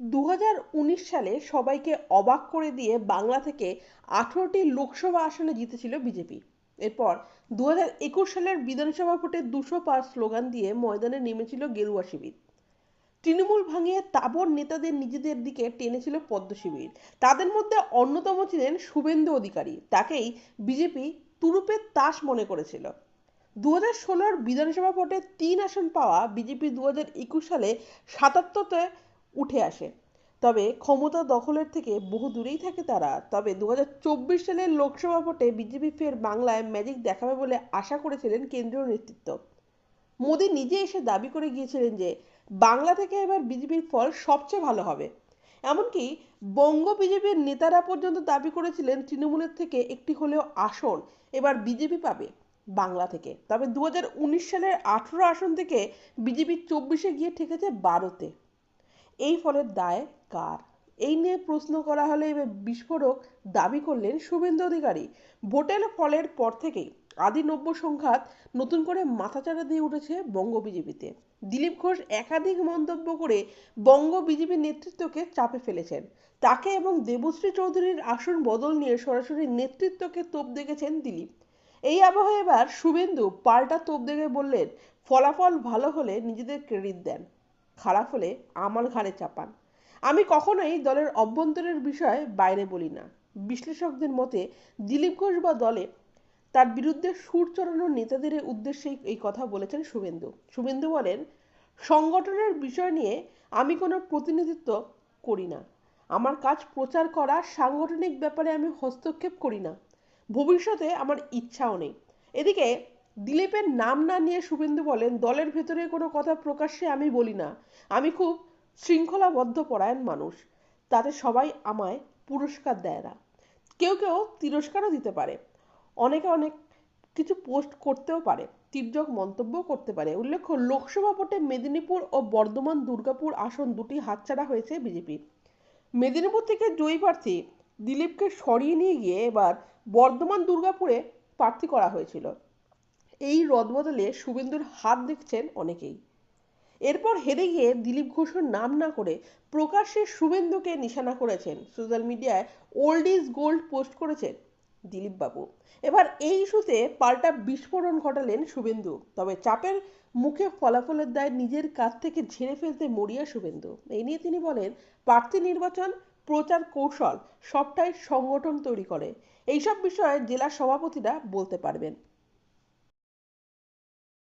দু হাজার উনিশ সালে সবাইকে অবাক করে দিয়ে বাংলা থেকে আঠারোটি লোকসভা আসনে জিতেছিল বিজেপি। এরপর দু সালের বিধানসভা ভোটে দুশো পাঁচ স্লোগান দিয়ে ময়দানে নেমেছিল গেরুয়া শিবির। তৃণমূল ভাঙিয়ে তাবর নেতাদের নিজেদের দিকে টেনেছিল পদ্ম শিবির। তাদের মধ্যে অন্যতম ছিলেন শুভেন্দু অধিকারী। তাকেই বিজেপি তুরুপের তাস মনে করেছিল। দু হাজার ষোলোর বিধানসভা ভোটে তিন আসন পাওয়া বিজেপি দু একুশ সালে সাতাত্তরতে উঠে আসে। তবে ক্ষমতা দখলের থেকে বহু দূরেই থাকে তারা। তবে দু হাজার চব্বিশ সালের লোকসভা ভোটে বিজেপি ফের বাংলায় ম্যাজিক দেখাবে বলে আশা করেছিলেন কেন্দ্রীয় নেতৃত্ব। মোদী নিজে এসে দাবি করে গিয়েছিলেন যে, বাংলা থেকে এবার বিজেপির ফল সবচেয়ে ভালো হবে। এমনকি বঙ্গ বিজেপির নেতারা পর্যন্ত দাবি করেছিলেন তৃণমূলের থেকে একটি হলেও আসন এবার বিজেপি পাবে বাংলা থেকে। তবে দু হাজার উনিশ সালের আঠেরো আসন থেকে বিজেপি চব্বিশে গিয়ে ঠেকেছে বারোতে। এই ফলের দায় কার? এই নিয়ে প্রশ্ন করা হলে এবার বিস্ফোরক দাবি করলেন শুভেন্দু অধিকারী। ভোটের ফলের পর থেকেই আদি নব্য সংঘাত নতুন করে মাথাচাড়া দিয়ে উঠেছে বঙ্গ বিজেপিতে। দিলীপ ঘোষ একাধিক মন্তব্য করে বঙ্গ বিজেপির নেতৃত্বকে চাপে ফেলেছেন। তাকে এবং দেবশ্রী চৌধুরীর আসন বদল নিয়ে সরাসরি নেতৃত্বকে তোপ দেখেছেন দিলীপ। এই আবহে এবার শুভেন্দু পাল্টা তোপ দেখে বললেন, ফলাফল ভালো হলে নিজেদের ক্রেডিট দেন। খারাপ হলে আমার ঘাড়ে চাপান। আমি কখনোই দলের অভ্যন্তরের বিষয় বাইরে বলি না। বিশ্লেষকদের মতে দিলীপ ঘোষ বা দলে তার বিরুদ্ধে সুর চড়ানোর নেতাদের উদ্দেশ্যে এই কথা বলেছেন শুভেন্দু। শুভেন্দু বলেন, সংগঠনের বিষয় নিয়ে আমি কোনো প্রতিনিধিত্ব করি না। আমার কাজ প্রচার করা সাংগঠনিক ব্যাপারে আমি হস্তক্ষেপ করি না। ভবিষ্যতে আমার ইচ্ছাও নেই। এদিকে দিলীপের নাম না নিয়ে শুভেন্দু বলেন, দলের ভেতরে কোনো কথা প্রকাশ্যে আমি বলি না। আমি খুব শৃঙ্খলাবদ্ধ পরায়ণ মানুষ। তাতে সবাই আমায় পুরস্কার দেয় না। কেউ কেউ তিরস্কারও দিতে পারে। অনেকে অনেক কিছু পোস্ট করতেও পারে তির্যক মন্তব্য করতে পারে। উল্লেখ্য, লোকসভা ভোটে মেদিনীপুর ও বর্ধমান দুর্গাপুর আসন দুটি হাতছাড়া হয়েছে বিজেপি। মেদিনীপুর থেকে জয়ী প্রার্থী দিলীপকে সরিয়ে নিয়ে গিয়ে এবার বর্ধমান দুর্গাপুরে প্রার্থী করা হয়েছিল। এই রদবদলে শুভেন্দুর হাত দেখছেন অনেকেই। এরপর হেরে গিয়ে দিলীপ ঘোষের নাম না করে প্রকাশ্যে শুভেন্দুকে নিশানা করেছেন। সোশ্যাল মিডিয়ায় ওল্ড ইজ গোল্ড পোস্ট করেছেন দিলীপবাবু। এবার এই ইস্যুতে পাল্টা বিস্ফোরণ ঘটালেন শুভেন্দু। তবে চাপের মুখে ফলাফলের দায় নিজের কাছ থেকে ঝেড়ে ফেলতে মরিয়া শুভেন্দু। এই নিয়ে তিনি বলেন, প্রার্থী নির্বাচন, প্রচার কৌশল, সবটাই সংগঠন তৈরি করে। এইসব বিষয়ে জেলা সভাপতিরা বলতে পারবেন।